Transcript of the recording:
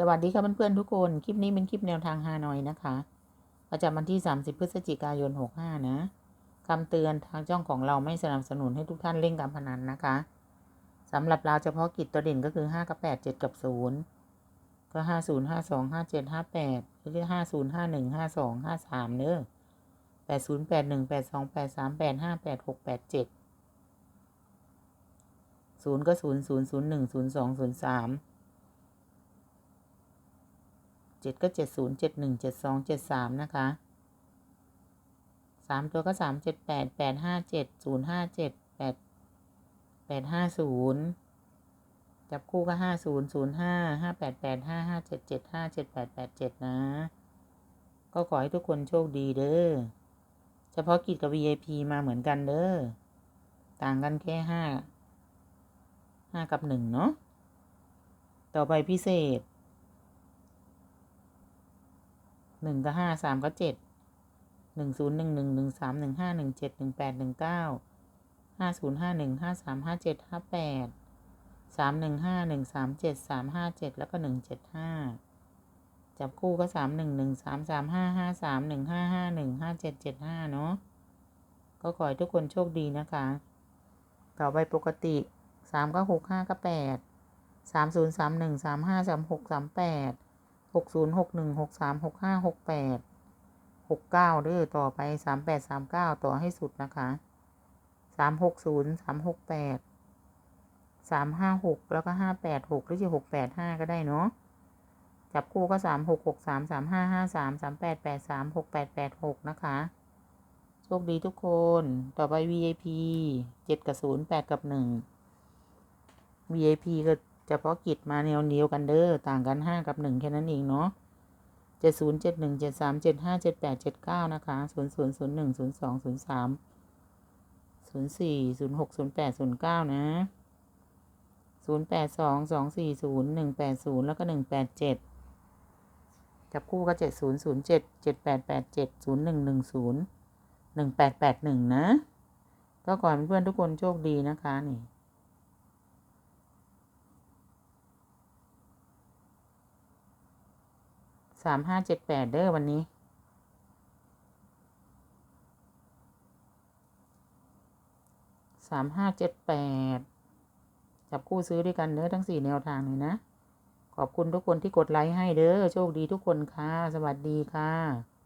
สวัสดีค่ะเพื่อนๆทุกคน คลิปนี้เป็นคลิปแนวทางฮานอยนะคะประจำวันที่ 30 พฤศจิกายน 65 นะคำเตือนทางจ้องของเราไม่สนับสนุนให้ทุกท่านเล่นการพนันนะคะสำหรับเราเฉพาะกิจตัวเด่นก็คือ 5 กับ 8 7 กับ 0 ก็ 50 52 57 58 หรือ 50 51 52 53 เนอะ80 81 82 83 85 86 87 0 ก็ 0 0 0 1 0 2 0 3 เจ็ดก็เจ็ดศูนย์เจ็ดหนึ่งเจ็ดสองเจ็ดสามนะคะสามตัวก็สามเจ็ดแปดแปดห้าเจ็ดศูนย์ห้าเจ็ดแปดแปดห้าศูนย์จับคู่ก็ห้าศูนย์ศูนย์ห้าห้าแปดแปดห้าห้าเจ็ดเจ็ดห้าเจ็ดแปดแปดเจ็ดนะ ก็ขอให้ทุกคนโชคดีเด้อ เฉพาะกิจกับ VIP มาเหมือนกันเด้อ ต่างกันแค่ห้าห้ากับหนึ่งเนาะ ต่อไปพิเศษ หนึ่งก็ห้าสามก็เจ็ดหนึ่งศูนย์หนึ่งหนึ่งหนึ่งสามหนึ่งห้าหนึ่งเจ็ดหนึ่งแปดหนึ่งเก้าห้าศูนย์ห้าหนึ่งห้าสามห้าเจ็ดห้าแปดสามหนึ่งห้าหนึ่งสามเจ็ดสามห้าเจ็ดแล้วก็หนึ่งเจ็ดห้าจับคู่ก็สามหนึ่งหนึ่งสามสามห้าห้าสามหนึ่งห้าห้าหนึ่งห้าเจ็ดเจ็ดห้าเนาะก็ขอให้ทุกคนโชคดีนะคะ ต่อไปปกติสามก็หกห้าก็แปดสามศูนย์สามหนึ่งสามห้าสามหกสามแปด หกศูนย์หกหนึ่งหกสามหกห้าหกแปดหกเก้าเด้อต่อไปสามแปดสามเก้าต่อให้สุดนะคะสามหกศูนย์สามหกแปดสามห้าหกแล้วก็ห้าแปดหกหรือจะหกแปดห้าก็ได้เนาะจับคู่ก็สามหกหกสามสามห้าห้าสามสามแปดแปดสามหกแปดแปดหกนะคะโชคดีทุกคนต่อไป VIP เจ็ดกับศูนย์แปดกับหนึ่ง VIP ก็ เฉพาะกิจมาแนวเดียวกันเด้อต่างกันห้ากับหนึ่งแค่นั้นเองเนาะเจ็ดศูนย์เจ็ดหนึ่งเจ็ดสามเจ็ดห้าเจ็ดแปดเจ็ดเก้านะคะศูนย์ศูนย์ศูนย์หนึ่งศูนย์สองศูนย์สามศูนย์สี่ศูนย์หกศูนย์แปดศูนย์เก้านะศูนย์แปดสองสองสี่ศูนย์หนึ่งแปดศูนย์แล้วก็หนึ่งแปดเจ็ดจับคู่ก็เจ็ดศูนย์ศูนย์เจ็ดเจ็ดแปดแปดเจ็ดศูนย์หนึ่งหนึ่งศูนย์หนึ่งแปดแปดหนึ่งนะ ก็ขอให้เพื่อนทุกคนโชคดีนะคะนี่ สามห้าเจ็ดแปดเด้อวันนี้ สามห้าเจ็ดแปดจับคู่ซื้อด้วยกันเด้อทั้งสี่แนวทางเลยนะ ขอบคุณทุกคนที่กดไลค์ให้เด้อ โชคดีทุกคนค่ะ สวัสดีค่ะ